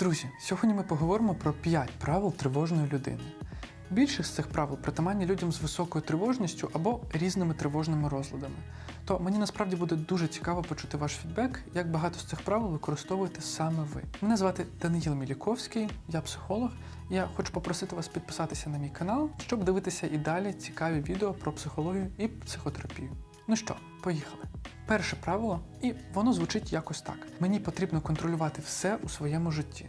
Друзі, сьогодні ми поговоримо про 5 правил тривожної людини. Більшість з цих правил притаманні людям з високою тривожністю або різними тривожними розладами. То мені насправді буде дуже цікаво почути ваш фідбек, як багато з цих правил використовуєте саме ви. Мене звати Даниїл Міліковський, я психолог. Я хочу попросити вас підписатися на мій канал, щоб дивитися і далі цікаві відео про психологію і психотерапію. Ну що, поїхали. Перше правило, і воно звучить якось так: мені потрібно контролювати все у своєму житті.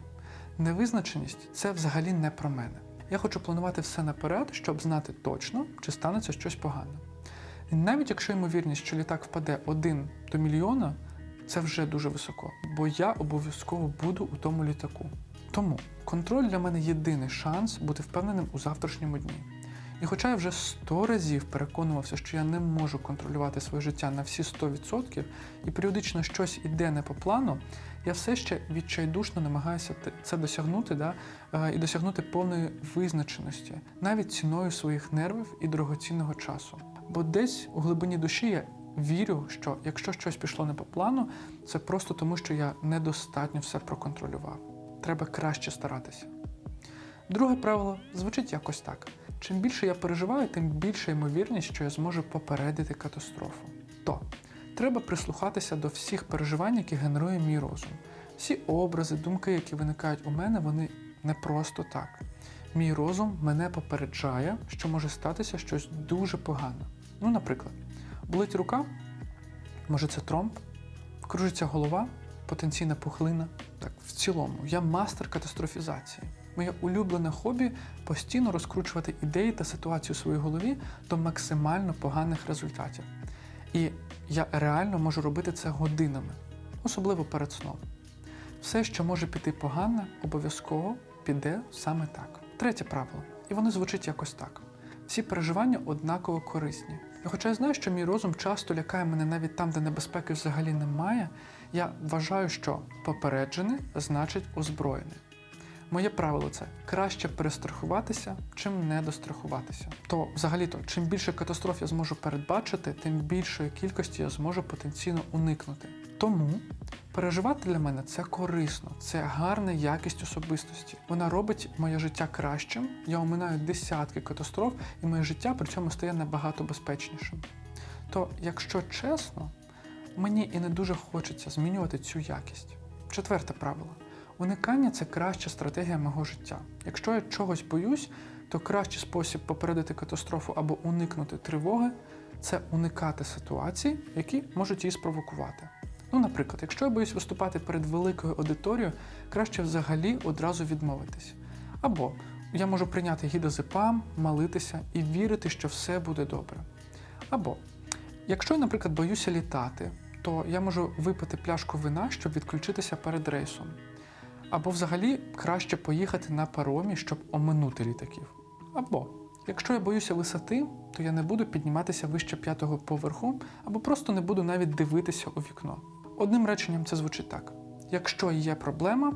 Невизначеність це взагалі не про мене. Я хочу планувати все наперед, щоб знати точно, чи станеться щось погане. І навіть якщо ймовірність, що літак впаде один до мільйона, це вже дуже високо, бо я обов'язково буду у тому літаку. Тому контроль для мене єдиний шанс бути впевненим у завтрашньому дні. І хоча я вже сто разів переконувався, що я не можу контролювати своє життя на всі 100%, і періодично щось іде не по плану, я все ще відчайдушно намагаюся це досягнути да, е, і досягнути повної визначеності, навіть ціною своїх нервів і дорогоцінного часу. Бо десь у глибині душі я вірю, що якщо щось пішло не по плану, це просто тому, що я недостатньо все проконтролював. Треба краще старатися. Друге правило звучить якось так: чим більше я переживаю, тим більша ймовірність, що я зможу попередити катастрофу. То треба прислухатися до всіх переживань, які генерує мій розум. Всі образи, думки, які виникають у мене, вони не просто так. Мій розум мене попереджає, що може статися щось дуже погане. Ну, наприклад, болить рука, може це тромб, кружиться голова, потенційна пухлина. Так, в цілому, я мастер катастрофізації. Моє улюблене хобі постійно розкручувати ідеї та ситуацію у своїй голові до максимально поганих результатів. І я реально можу робити це годинами, особливо перед сном. Все, що може піти погано, обов'язково піде саме так. Третє правило, і воно звучить якось так: всі переживання однаково корисні. І хоча я знаю, що мій розум часто лякає мене навіть там, де небезпеки взагалі немає, я вважаю, що попереджене значить озброєне. Моє правило це краще перестрахуватися, чим не дострахуватися. То, взагалі-то, чим більше катастроф я зможу передбачити, тим більшої кількості я зможу потенційно уникнути. Тому переживати для мене це корисно, це гарна якість особистості. Вона робить моє життя кращим. Я оминаю десятки катастроф, і моє життя при цьому стає набагато безпечнішим. То, якщо чесно, мені і не дуже хочеться змінювати цю якість. Четверте правило. Уникання це краща стратегія мого життя. Якщо я чогось боюсь, то кращий спосіб попередити катастрофу або уникнути тривоги це уникати ситуацій, які можуть її спровокувати. Ну, наприклад, якщо я боюсь виступати перед великою аудиторією, краще взагалі одразу відмовитись. Або я можу прийняти гідозепам, молитися і вірити, що все буде добре. Або якщо я, наприклад, боюся літати, то я можу випити пляшку вина, щоб відключитися перед рейсом. Або взагалі краще поїхати на паромі, щоб оминути літаків. Або якщо я боюся висоти, то я не буду підніматися вище п'ятого поверху, або просто не буду навіть дивитися у вікно. Одним реченням це звучить так: якщо є проблема,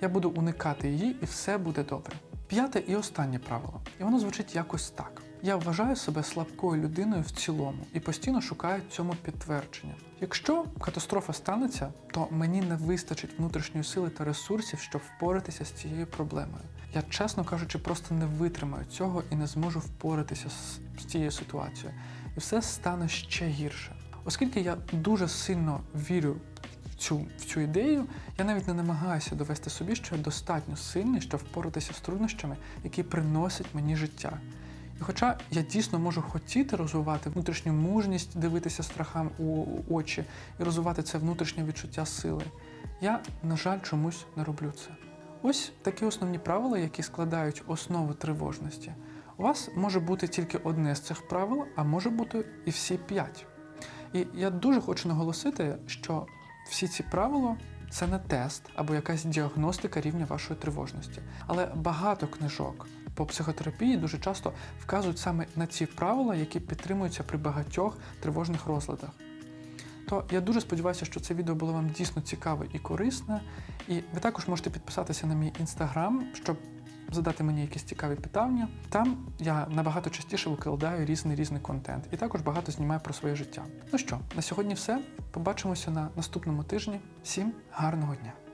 я буду уникати її, і все буде добре. П'яте і останнє правило, і воно звучить якось так. Я вважаю себе слабкою людиною в цілому і постійно шукаю цьому підтвердження. Якщо катастрофа станеться, то мені не вистачить внутрішньої сили та ресурсів, щоб впоратися з цією проблемою. Я, чесно кажучи, просто не витримаю цього і не зможу впоратися з, цією ситуацією. І все стане ще гірше. Оскільки я дуже сильно вірю в цю, в цю ідею, я навіть не намагаюся довести собі, що я достатньо сильний, щоб впоратися з труднощами, які приносять мені життя. І хоча я дійсно можу хотіти розвивати внутрішню мужність, дивитися страхам у очі і розвивати це внутрішнє відчуття сили, я, на жаль, чомусь не роблю це. Ось такі основні правила, які складають основу тривожності. У вас може бути тільки одне з цих правил, а може бути і всі п'ять. І я дуже хочу наголосити, що всі ці правила це не тест або якась діагностика рівня вашої тривожності. Але багато книжок по психотерапії дуже часто вказують саме на ці правила, які підтримуються при багатьох тривожних розладах. То я дуже сподіваюся, що це відео було вам дійсно цікаве і корисне. І ви також можете підписатися на мій інстаграм, щоб задати мені якісь цікаві питання. Там я набагато частіше викладаю різний різний контент і також багато знімаю про своє життя. Ну що, на сьогодні все. Побачимося на наступному тижні. Всім гарного дня!